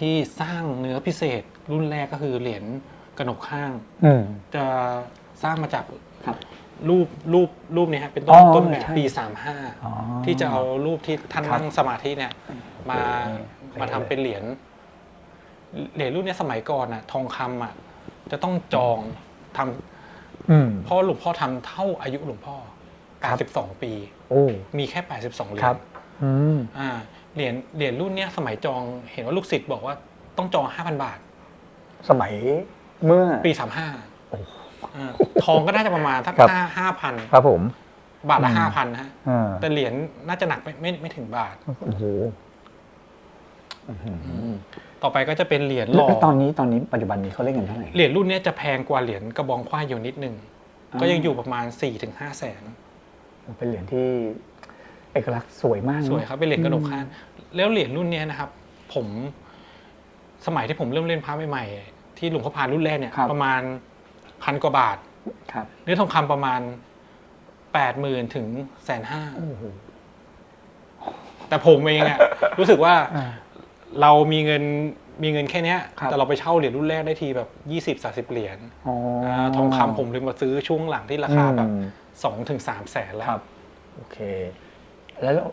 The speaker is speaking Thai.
ที่สร้างเนื้อพิเศษ รุ่นแรกก็คือเหรียญกระหนกข้าง อืม จะสร้างมาจากครับ รูปรูปรูปเนี้ฮะเป็นต้อ๋นอต้นแบบใช่ ปี อ๋อ 35 ที่จะเอารูปที่ท่านครับนั่งสมาธิเนี่ยมาโอ้โหมาทำเป็นเหรียญเหรียญรุ่นเนี้ยสมัยก่อนอะทองคำอะจะต้องจองทำอืมเพราะหลวงพ่อทำเท่าอายุหลวงพ่อ ครับ 82 ปี โอ้มีแค่ 82 เหรียครัญบ อืม อ่า เหรียญเหรียญรุ่นเนี้ยสมัยจองเห็นว่าลูกศิษย์บอกว่าต้องจอง5,000บาท สมัยเมื่อ ปีโอ้35อ่าทองก็น่าจะประมาณทักครับ ห้าห้าพันครับผม บาทละอืม ห้าพันฮะอ่าแต่เหรียญน่าจะหนักไม่ไม่ไม่ถึงบาท โอ้โหอื้อหือต่อไปก็จะเป็นเหรียญหแล้ล่วอตอนนี้ตอนนี้ปัจจุบันนี้เขาเล่นกันเท่าไหร่เหรียญรุ่นเนี้ยจะแพงกว่าเหรียญกระบองควายอยู่นิดนึงอ่าก็ยังอยู่ประมาณ4ี่ถึงห้าแสน เป็นเหรียญที่ เอกลักษณ์สวยมากนะ สวยครับเป็นเหรียญกระหนกข้างแล้วเหรียญรุ่นเนี้ยนะครับ ผมสมัยที่ผมเริ่มเล่นพระใหม่ๆที่หลวงพ่อพานรุ่นแรกเนี่ยครับ ประมาณพันกว่าบาท ครับเนื้อทองคำประมาณแปดหมื่นถึงแสนห้าโอ้โหแต่ผมเองอะ รู้สึกว่าอ่า เรามีเงินมีเงินแค่เนี้ย ครับ แต่เราไปเช่าเหรียญรุ่นแรกได้ทีแบบยี่สิบสาสิบเหรียญอ๋อาทองคำผมเลยมาซื้อช่วงหลังที่ราคาแบบอืมสองถึงสามแสนแล้ว ครับ โอเค แล้ว